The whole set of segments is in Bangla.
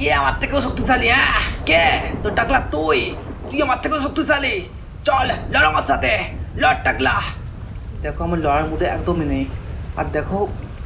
কে আমার থেকেও শক্তিশালী হ্যাঁ? কে? তোর টাকলা তুই। তুই আমার থেকেও শক্তিশালী। চল লড় আমার সাথে। লড় টাকলা। দেখো আমার লড়ার মুডে একদমই নেই। আর দেখো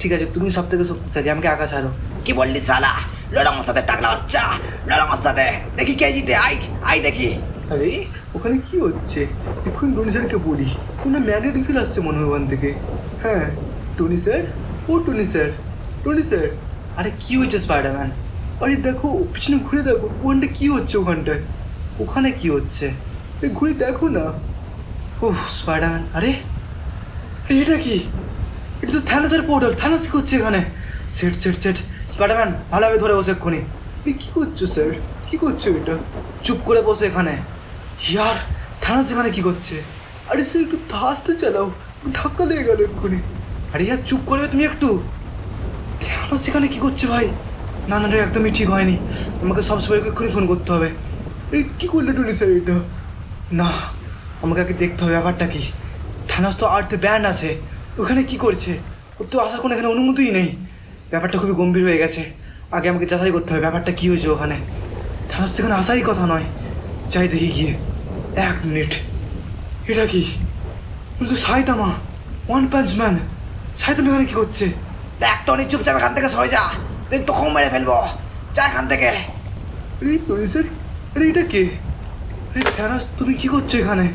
ঠিক আছে তুমি সব থেকে শক্তিশালী আমাকে আঁকা ছাড়ো কি বললি সালা লড় আমার সাথে টাকলা বাচ্চা। লড় আমার সাথে। দেখি কে জিতে আই আই দেখি। আরে ওখানে কি হচ্ছে? এখন টনি স্যারকে বলি কোনো ম্যাগনেটিক ফিল আসছে মনে হয় ওখান থেকে। হ্যাঁ টনি স্যার ও টনি স্যার টনি স্যার। আরে কি হয়েছে স্পাইডারম্যান আরে দেখো, পিছনে ঘুরে দেখো, ওখানটা কি হচ্ছে ওখানটায়? ওখানে কি হচ্ছে? ঘুরে দেখো না। ও স্পাইডারম্যান আরে এটা কি? এটা তো থ্যানোসের পোর্টাল থ্যানোস কি করছে এখানে? Set set set. স্পাইডারম্যান ভালোভাবে ধরে বসে এক্ষুনি। আরে কি করছ, স্যার? কি করছ এটা? চুপ করে বসো এখানে। ইয়ার, থ্যানোস এখানে কি করছে? আরে স্যার, একটু আস্তে চালাও। ধাক্কা লেগে গেল এক্ষুনি। আরে ইয়ার, চুপ করবে তুমি একটু। থ্যানোস এখানে কি করছে ভাই? না না না, একদমই ঠিক হয়নি। আমাকে সব সবাইকে এক্ষুনি ফোন করতে হবে। এই কি করলে টনি স্যার এটা না আমাকে আগে দেখতে হবে ব্যাপারটা কি। থানাস তো আর্থে ব্যান্ড আছে ওখানে কি করছে? ওর তো আসার কোনো এখানে অনুমতিই নেই। ব্যাপারটা খুবই গম্ভীর হয়ে গেছে। আগে আমাকে যাচাই করতে হবে ব্যাপারটা কী হয়েছে ওখানে। থানাস এখানে আসারই কথা নয়। চাই দেখি গিয়ে। এক মিনিট। এটা কি? কিন্তু Saitama. One punch man Saitama এখানে কী করছে? দেখ টনি চুপচাপ এখান থেকে সরে যা। তুই তখন মেরে ফেলব। যা এখান থেকে। আরে টনি স্যার আরে এটা কে? আরে থানাস তুমি কি করছ এখানে?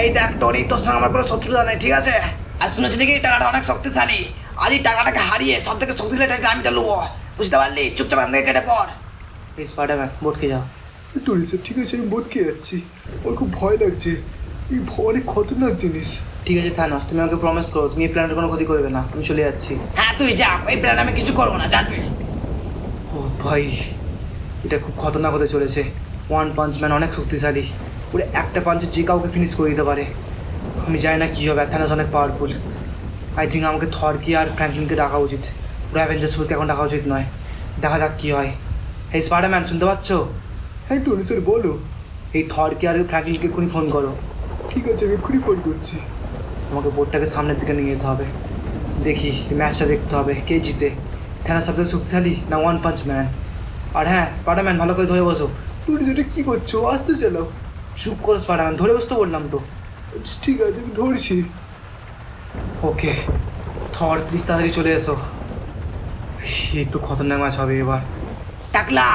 এই দেখ টনি তোর সঙ্গে আমার কোনো শত্রুতা নেই ঠিক আছে? আর শুনেছি দেখি এই টাকাটা অনেক শক্তিশালী। আজ এই টাকাটাকে হারিয়ে সব থেকে শক্তিশালী টাকা আমি লুবো। বুঝতে পারলি? চুপচাপ এখান থেকে কেটে পড়। এই স্পাইডারম্যান বোটকে যাও। টনি স্যার ঠিক আছে আমি বটকে যাচ্ছি। আমার খুব ভয় লাগছে। এই ভয় অনেক খতরনাক জিনিস। ঠিক আছে থানাস তুমি আমাকে প্রমিস করো তুমি এই প্ল্যানের কোনো ক্ষতি করবে না আমি চলে যাচ্ছি। হ্যাঁ তুই যা এই প্ল্যান আমি কিছু করব না যা তুই। ও ভাই এটা খুব খতরনাক হতে চলেছে। ওয়ান পাঞ্চ ম্যান অনেক শক্তিশালী। ওরে একটা পাঞ্চে যে কাউকে ফিনিশ করে দিতে পারে। আমি জানি না কী হবে থ্যানাস অনেক পাওয়ারফুল আই থিঙ্ক আমাকে থরকে আর ফ্র্যাঙ্কলিনকে ডাকা উচিত। ওরা অ্যাভেঞ্জার্সফুলকে এখন ডাকা উচিত নয়। দেখা যাক কী হয়। এই স্পাইডারম্যান শুনতে পাচ্ছ? হ্যাঁ টনি স্যার বলো। এই থরকে আর ফ্র্যাঙ্কলিনকে এক্ষুনি ফোন করো। ঠিক আছে আমি এক্ষুনি ফোন করছি। আমাকে বোর্ডটাকে সামনের দিকে নিয়ে যেতে হবে। দেখি ম্যাচটা দেখতে হবে কে জিতে। থ্যানাস সবথেকে শক্তিশালী না ওয়ান পাঞ্চ ম্যান আর হ্যাঁ স্পাইডারম্যান ভালো করে ধরে বসো। টনি স্যার কী করছ? আস্তে চালাও। চুপ করে স্পাইডারম্যান ধরে বসতে বললাম তো। আচ্ছা, ঠিক আছে আমি ধরছি। ওকে থর প্লিজ তাড়াতাড়ি চলে এসো। এই তো খতরনাক ম্যাচ হবে এবার। টাকলা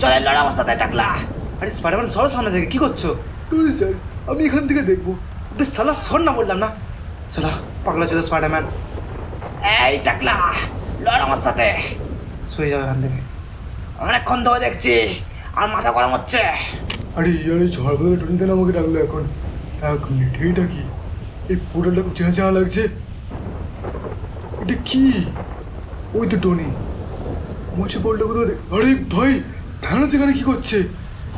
চলে লড় সাথে টাকলা। আরে স্পাইডারম্যান সরো সামনে থেকে কী করছ? টনি স্যার আমি এখান থেকে দেখব। বেশ সালা সর না বললাম না। সালা পাগলা ছিল স্পাইডারম্যান এই টাকলা লড় আমার সাথে। সরে যাও এখান থেকে। অনেকক্ষণ ধরে দেখছি আর মাথা গরম হচ্ছে। আরে ইয়ার এই ঝড় বদলে টনি কেন আমাকে ডাকলো এখন? এক মিনিট এইটা কি? এই পোর্টালটা খুব চেনা চেনা লাগছে। এটা কি? ওই তো টনি। মোছে পোর্টালটা কোথাও আরে ভাই ধ্যানা এখানে কি করছে?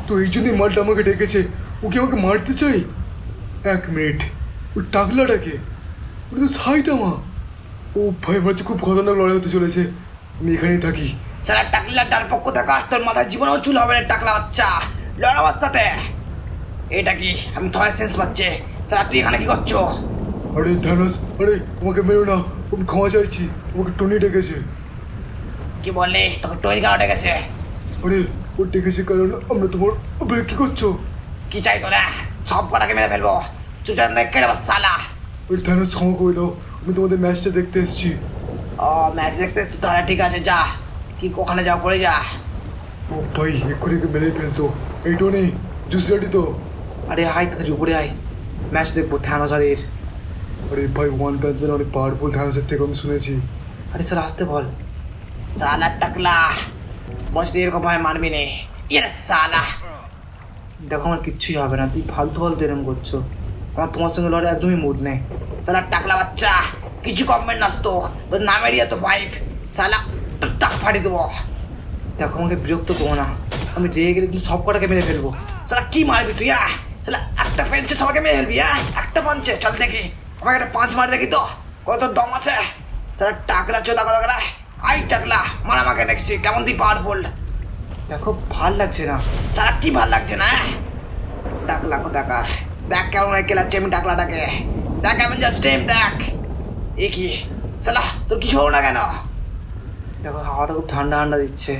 তো এই জন্যই মালটা আমাকে ডেকেছে। ও কি আমাকে মারতে চাই এক মিনিট ওই টাকলাটাকে। ওটা তো সাইতামা ও ভাই তো খুব খতরনাক লড়াই হতে চলেছে। আমি এখানেই থাকি। সারা টাকলা ডার পক্ষ থেকে তোর মাথার জীবনেও চুল হবে না টাকলা বাচ্চা। লড় আমার সাথে। এটা কি? আমি থয় সেন্স পাচ্ছে। সারা তুই এখানে কি করছ? আরে ধ্যানস আরে আমাকে মেরো না। আমি ক্ষমা চাইছি। আমাকে টনি ডেকেছে। কি বললি? তোকে টনি কেন ডেকেছে? আরে ও ডেকেছে কারণ আমরা তোমার আবে কি করছ। কি চাই তোরা? সব কটাকে মেরে ফেলব। নেই কেটে সালা। ওই ক্ষমা করে দাও আমি তোমাদের ম্যাচটা দেখতে এসেছি। ও ম্যাচ দেখতে তো তাহলে ঠিক আছে যা। কি ওখানে যাও করে যা। ও ভাই এক্ষুনি মেরে ফেলতো। এই নেই জুস রেডি তো? আরে হাই তাড়াতাড়ি উপরে আয়। ম্যাচ দেখব থ্যানোস আর এর। আরে ভাই ওয়ান পাঞ্চ ম্যান অনেক পাওয়ারফুল ধ্যানসের থেকে আমি শুনেছি। আরে চল আসতে বল। সালা টাকলা। বসতে এরকম ভাবে মানবি নে। ইয়ে সালা। দেখো আমার কিচ্ছুই হবে না তুই ফালতু ফালতু এরম করছ। আমার তোমার সঙ্গে লড়াই একদমই মুড নেই। সালা টাকলা বাচ্চা, কিছু কমবেন নাস্তো তোর নামের ইয়ে তো ফাইভ সালা টাক ফাটিয়ে দেবো। দেখো, আমাকে বিরক্ত করো না। আমি রেগে গেলে কিন্তু সব কটাকে মেরে ফেলব। সালা কি মারবি তুই, আহ? সালা একটা পেঞ্চে সবাইকে মেরে ফেলবি হ্যাঁ একটা পাঞ্চে চল দেখি। আমাকে একটা পাঁচ মার দেখি তো। কত দম আছে। সালা টাকলা চোদা কথা করে। আই টাকলা, মার আমাকে দেখছি। কেমন তুই পাওয়ারফুল দেখো ভালো লাগছে না। সালা কি ভালো লাগছে না টাকলা কোথাকার। দেখ কেমন গেলাচ্ছে আমি টাকলাটাকে দেখ আমি জাস্ট টেম দেখ। এ কি? সালা তোর কিছু হলো না কেন? দেখো হাওয়াটা খুব ঠান্ডা ঠান্ডা দিচ্ছে।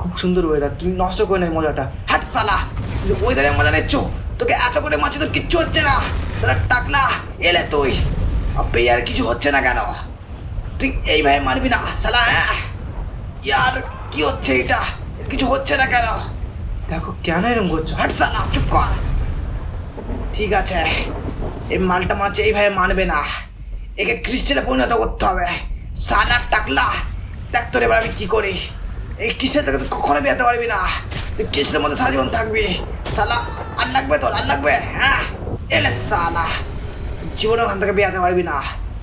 খুব সুন্দর ওয়েদার তুমি নষ্ট করে নেই মজাটা। হাট সালা তুই ওয়েদারে মজা নিচ্ছ। তোকে এত করে মাছি তোর কিচ্ছু হচ্ছে না। সালা টাকলা এলে তুই। আপে আর কিছু হচ্ছে না কেন? তুই এইভাবে মানবি না সালা হ্যাঁ? ইয়ার কি হচ্ছে এটা? কিছু হচ্ছে না কেন? দেখো কেন এরকম করছ? হাট সালা চুপ কর। ঠিক আছে। এই মালটা মাছ এইভাবে মানবে না। একে খ্রিস্টানে পরিণত করতে হবে। সালা টাকলা। দেখ তোর এবার আমি কী করি। এই কিসের থেকে তুই কখনো বেরোতে পারবি না। তুই কিসের মধ্যে সারা জীবন থাকবি। সালা, আর লাগবে তোর, আর লাগবে হ্যাঁ? এলে সালা। জীবনে ওখান থেকে বেরোতে পারবি না।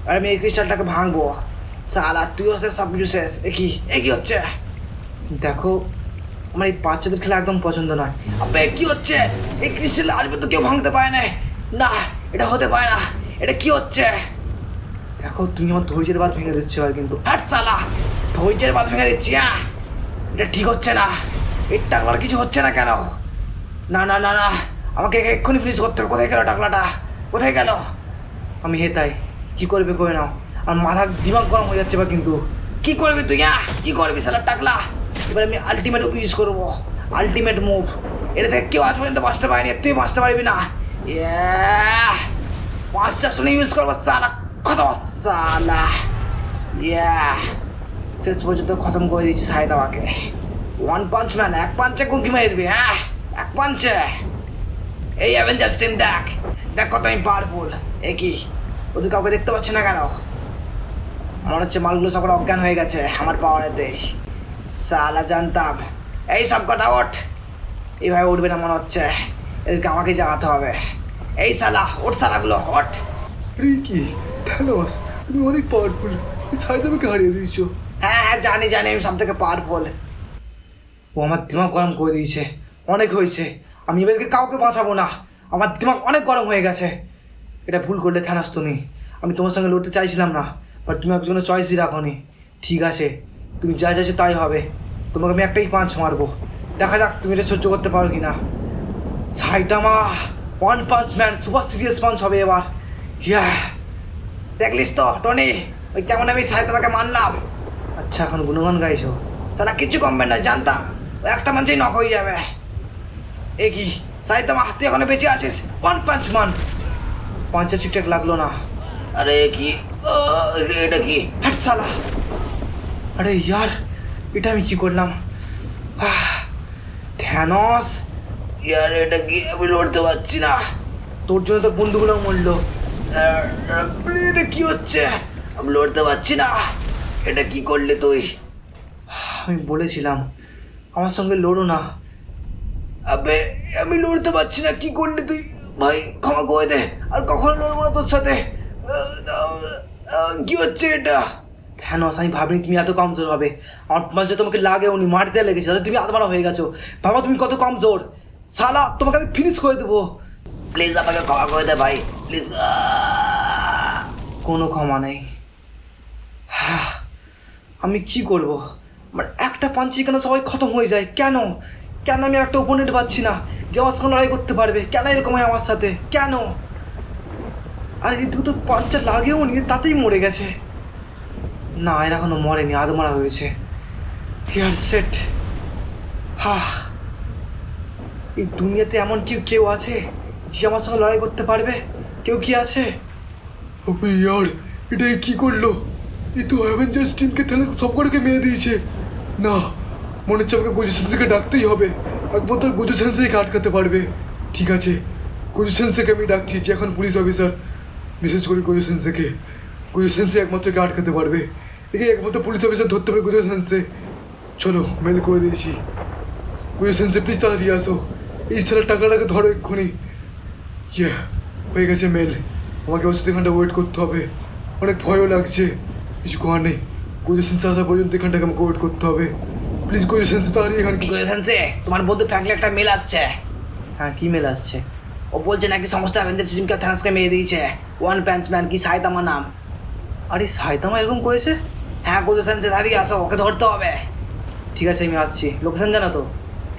আর আমি এই ক্রিস্টালটাকে ভাঙবো। সালা, তুইও শেষ সব কিছু শেষ। এ কি এ কি হচ্ছে? দেখো আমার এই বাচ্চাদের খেলা একদম পছন্দ নয়। আবে কি হচ্ছে? এই ক্রিস্টাল আজ পর্যন্ত কেউ ভাঙতে পারে না। না, এটা হতে পারে না। এটা কি হচ্ছে? দেখো, তুমি আমার ধৈর্যের বাদ ভেঙে দিচ্ছ আর কিন্তু। হাট সালা, ধৈর্যের বাদ ভেঙে দিচ্ছি হ্যাঁ এটা ঠিক হচ্ছে না। এই টাকলার কিছু হচ্ছে না কেন? না না না না। আমাকে একে এক্ষুনি ফিনিশ করতে হবে। কোথায় গেল টাকলাটা? কোথায় গেল? আমি হেতাই কি করবে করে নাও। আর মাথার দিমাগ গরম হয়ে যাচ্ছে বা কিন্তু। কি করবি তুই হ্যাঁ কি করবি সালা টাকলা? এবার আমি আলটিমেট ইউজ করব। আলটিমেট মুভ এটা থেকে কেউ আজ পর্যন্ত বাঁচতে পারেনি তুই বাঁচতে পারবি না! পাঁচটা শুনে ইউজ করব, সালা খতম, সালা। ইয়া শেষ পর্যন্ত খতম করে দিয়েছি সাইদাবাকে ওয়ান পাঞ্চ ম্যান এক পাঞ্চে কুকি মারবি হ্যাঁ? এক পাঞ্চে এই অ্যাভেঞ্জার্স টিম দেখ। দেখ কত আমি পাওয়ারফুল এ কি? ওদের কাউকে দেখতে পাচ্ছি না কেন? মনে হচ্ছে মালগুলো সব কটা অজ্ঞান হয়ে গেছে, আমার পাওয়ারেতে সালা জানতাম। এই সব কটা ওঠ। এইভাবে উঠবে না মনে হচ্ছে। এদেরকে আমাকে জাগাতে হবে। এই সালা ওঠ সালাগুলো ওঠ। আরে কি? থ্যানোস তুমি অনেক পাওয়ারফুল তুমি সাইদামাকে হারিয়ে দিয়েছ। হ্যাঁ হ্যাঁ জানি জানি আমি সব থেকে পাওয়ারফুল ও আমার দিমাগ গরম করে দিয়েছে। অনেক হয়েছে। আমি এবারকে কাউকে বাঁচাবো না। আমার দিমাগ অনেক গরম হয়ে গেছে। এটা ভুল করলে থানাস তুমি। আমি তোমার সঙ্গে লড়তে চাইছিলাম না বাট তুমি একজনের চয়েসই রাখোনি। ঠিক আছে। তুমি যা চাইছো তাই হবে। তোমাকে আমি একটাই পাঁচ মারবো। দেখা যাক তুমি এটা সহ্য করতে পারো কি না Saitama one punch man super serious punch হবে এবার। ইয়া দেখলিস তো টনি ওই কেমন আমি সাহেব তোমাকে মানলাম আচ্ছা এখন গুণগান গাইছো। সালা কিচ্ছু কমবে না জানতাম। ওই একটা মানুষই নক হয়ে যাবে। এ কি? সাইতামা হাতে এখনও বেঁচে আছিস? ওয়ান পাঞ্চ মান পাঞ্চের ঠিকঠাক লাগল না। আরে কি? ও, এটা কি? হাট সালা। আরে ইয়ার, এটা আমি কি করলাম? থ্যানস, ইয়ার, এটা কি আমি লড়তে পারছি না। তোর জন্য তো বন্ধুগুলো মরলো। এটা কি হচ্ছে? আমি লড়তে পারছি না। এটা কি করলে তুই? আমি বলেছিলাম, আমার সঙ্গে লড়ো না। আবে, আমি লড়তে পারছি না, কি করলি তুই? ভাই, ক্ষমা করে দে, আর কখনো লড়বো না তোর সাথে। কি হচ্ছে এটা? থ্যানস আমি ভাবিনি তুমি এত কমজোর হবে। আমার মাঝে তোমাকে লাগে উনি মাটিতে লেগেছে তাতে তুমি আত্মারা হয়ে গেছো। ভাবা তুমি কত কমজোর। সালা তোমাকে আমি ফিনিশ করে দেবো। প্লিজ আমাকে ক্ষমা করে দে ভাই। প্লিজ কোনো ক্ষমা নেই। হাহ, আমি কি করব? আমার একটা পাঞ্চি কেন সবাই খতম হয়ে যায়? কেন? কেন আমি একটা ওপোনেন্ট পাচ্ছি না? যে আমার সঙ্গে লড়াই করতে পারবে? কেন এরকম হয় আমার সাথে? কেন? আর কিন্তু তো পাঁচটা লাগেও নি তাতেই মরে গেছে। না, এর এখনও মরেনি আধ মারা হয়েছে। হিয়ার সেট হা এই দুনিয়াতে এমন কেউ কেউ আছে যে আমার সঙ্গে লড়াই করতে পারবে? কেউ কি আছে? ইয়ার এটা কি করল? এ তো অ্যাভেঞ্জার্স টিমকে তাহলে সবকটাকে মেরে দিয়েছে। না, মনে হচ্ছে আমাকে গোজু ডাকতেই হবে। একমাত্র গোজু সেন্সেকে আটকাতে পারবে। ঠিক আছে গোজু সেন্সেকে আমি ডাকছি, যে এখন পুলিশ অফিসার বিশেষ করে গোজু সেন্সেকে গোজু সেন্সে একমাত্র একে আটকাতে পারবে। একে একমাত্র পুলিশ অফিসার ধরতে পারবে গোজু সেন্সে চলো মেল করে দিয়েছি। গোজু সেন্সে প্লিজ তাড়াতাড়ি আসো। এই সারা টাকাটাকে ধরো এক্ষুনি। ইয়ে হয়ে গেছে মেল আমাকে ওষুধ এখানটা ওয়েট করতে হবে। অনেক ভয়ও লাগছে। কিছু করার নেই। গোজেসেন্সে আসা পর্যন্ত এখানটাকে আমাকে ওয়েট করতে হবে। প্লিজ গোজেসেন্সে তাড়াতাড়ি এখানে কি করেছেন সে তোমার বন্ধু ফ্র্যাঙ্কলি একটা মেল আসছে। হ্যাঁ কি মেল আসছে? ও বলছে নাকি সমস্ত অ্যাভেঞ্জার সিস্টেমকে থ্যানসকে মেরে দিয়েছে। ওয়ান প্যান্চ ম্যান কি সাইত আমার নাম? আরে সাইতামা এরকম করেছে? হ্যাঁ গোজেসেন্সে দাঁড়িয়ে আসো ওকে ধরতে হবে। ঠিক আছে, আমি আসছি। লোকেশন জানো তো?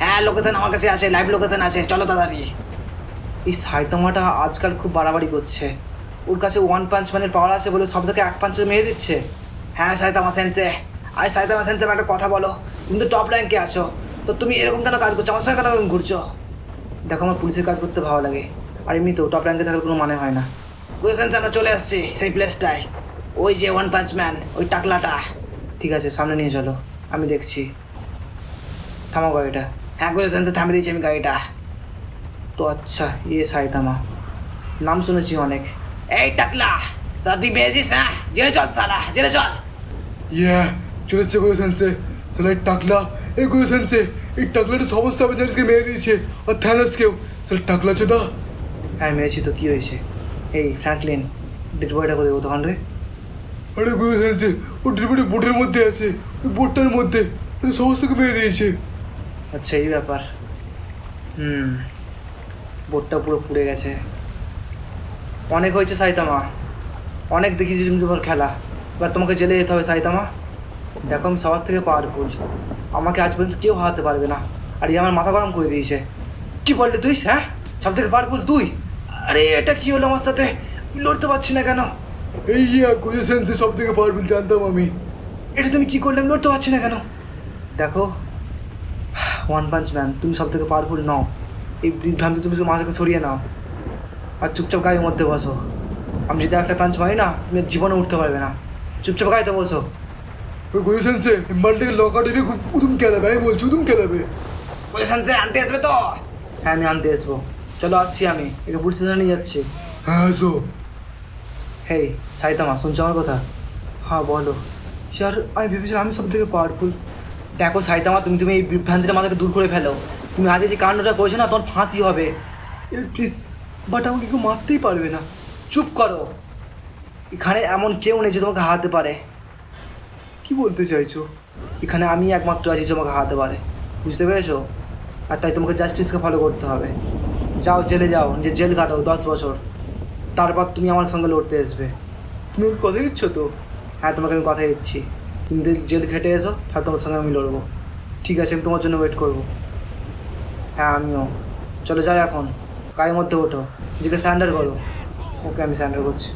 হ্যাঁ লোকেশন আমার কাছে আছে লাইভ লোকেশন আছে। চলো তাড়াতাড়ি। এই সাইতামাটা আজকাল খুব বাড়াবাড়ি করছে। ওর কাছে ওয়ান পাঞ্চ ম্যানের পাওয়ার আছে বলে সব থেকে এক পাঞ্চে মেরে দিচ্ছে। হ্যাঁ সাইতামা সেন্সে। আই সাইতামা সেন্সে, একটা কথা বলো। তুমি তো টপ র্যাঙ্কে আছো। তো তুমি এরকম কেন কাজ করছ? আমার সঙ্গে কেন ঘুরছো? দেখো, আমার পুলিশের কাজ করতে ভালো লাগে। আর এমনি তো টপ র্যাঙ্কে থাকার কোনো মানে হয় না। বুঝেছেন আমরা চলে আসছি সেই প্লেসটায় ওই যে ওয়ান পাঞ্চ ম্যান ওই টাকলাটা। ঠিক আছে সামনে নিয়ে চলো আমি দেখছি। থামা গাড়িটা। হ্যাঁ বুঝেছেন থামিয়ে দিয়েছি আমি গাড়িটা। তো আচ্ছা ইয়ে সাইতামা। নাম শুনেছি অনেক। এই টাকলা তুই বেজিস হ্যাঁ? জেনে চল সালা জেনে চল। ইয়া চলে এসছে গোয়ো সেন্সে। সালা টাকলা এই গোয়ো সেন্সে। এই টাকলাটা সমস্ত অ্যাভেঞ্জার্সকে মেরে দিয়েছে আর থ্যানোসকেও। সালা টাকলা চোদা। হ্যাঁ মেরেছি তো কী হয়েছে? এই ফ্র্যাঙ্কলিন ডেড বয়টা করে দেবো তখন রে? আরে গোয়ো সেন্সে ও ডেলিভারি বোটের মধ্যে আছে। ওই বোটটার মধ্যে সমস্তকে মেরে দিয়েছে। আচ্ছা এই ব্যাপার। হুম, বোটটা পুরো পুড়ে গেছে। অনেক হয়েছে সাইতামা। অনেক দেখিয়েছি তুমি তোমার খেলা। এবার তোমাকে জেলে যেতে হবে সাইতামা। দেখো, আমি সবার থেকে পাওয়ারফুল আমাকে আজ পর্যন্ত কেউ হারাতে পারবে না। আর এই আমার মাথা গরম করে দিয়েছে। কি বললি তুই হ্যাঁ? সব থেকে পাওয়ারফুল তুই? আরে, এটা কি হলো আমার সাথে? লড়তে পারছি না কেন? এই ইয়া গোয়ো সেন্সে সব থেকে পাওয়ারফুল জানতাম আমি। এটা তুমি কি করলে? আমি লড়তে পারছি না কেন? দেখো ওয়ান পাঞ্চ ম্যান তুমি সব থেকে পাওয়ারফুল নও। এই বিভ্রান্তি তুমি শুধু মাথা থেকে সরিয়ে নাও। আর চুপচাপ গাড়ির মধ্যে বসো। আমি যদি একটা পাঞ্চ মারি না তুমি জীবনে উঠতে পারবে না। চুপচাপ গাড়িতে বসো। ওই গোয়ো সেন্সে মালটাকে লক খুব উদুম খেলাবে আমি বলছি উদুম খেলাবে। বুঝেছেন আনতে আসবে তো? হ্যাঁ আমি আনতে আসব। চলো আসছি আমি। একে পুলিশ স্টেশনে নিয়ে যাচ্ছি। হ্যাঁ আসো। হেই, সাইতামা শুনছো আমার কথা? হ্যাঁ বলো। স্যার আমি ভেবেছিলাম আমি সব থেকে পাওয়ারফুল দেখো সাইতামা, তুমি তুমি এই বিভ্রান্তিটা মাথাকে দূর করে ফেলো। তুমি আজকে যে কাণ্ডটা করেছ না, তোমার ফাঁসি হবে। প্লিজ বাট আমাকে কেউ মারতেই পারবে না। চুপ করো। এখানে এমন কেউ নেই যে তোমাকে হারাতে পারে। কি বলতে চাইছো? এখানে আমি একমাত্র আছি যে তোমাকে হারাতে পারে। বুঝতে পেরেছ? আর তাই তোমাকে জাস্টিসকে ফলো করতে হবে। যাও, জেলে যাও যে জেল কাটো দশ বছর। তারপর তুমি আমার সঙ্গে লড়তে আসবে। তুমি কথা দিচ্ছ তো? হ্যাঁ তোমাকে আমি কথা দিচ্ছি। তুমি জেল খেটে এসো তাহলে তোমার সঙ্গে আমি লড়বো। ঠিক আছে আমি তোমার জন্য ওয়েট করব। হ্যাঁ আমিও। চলো যাই এখন। গাড়ির মধ্যে ওঠো। নিজেকে স্যান্ডার করো। ওকে আমি স্যান্ডার করছি।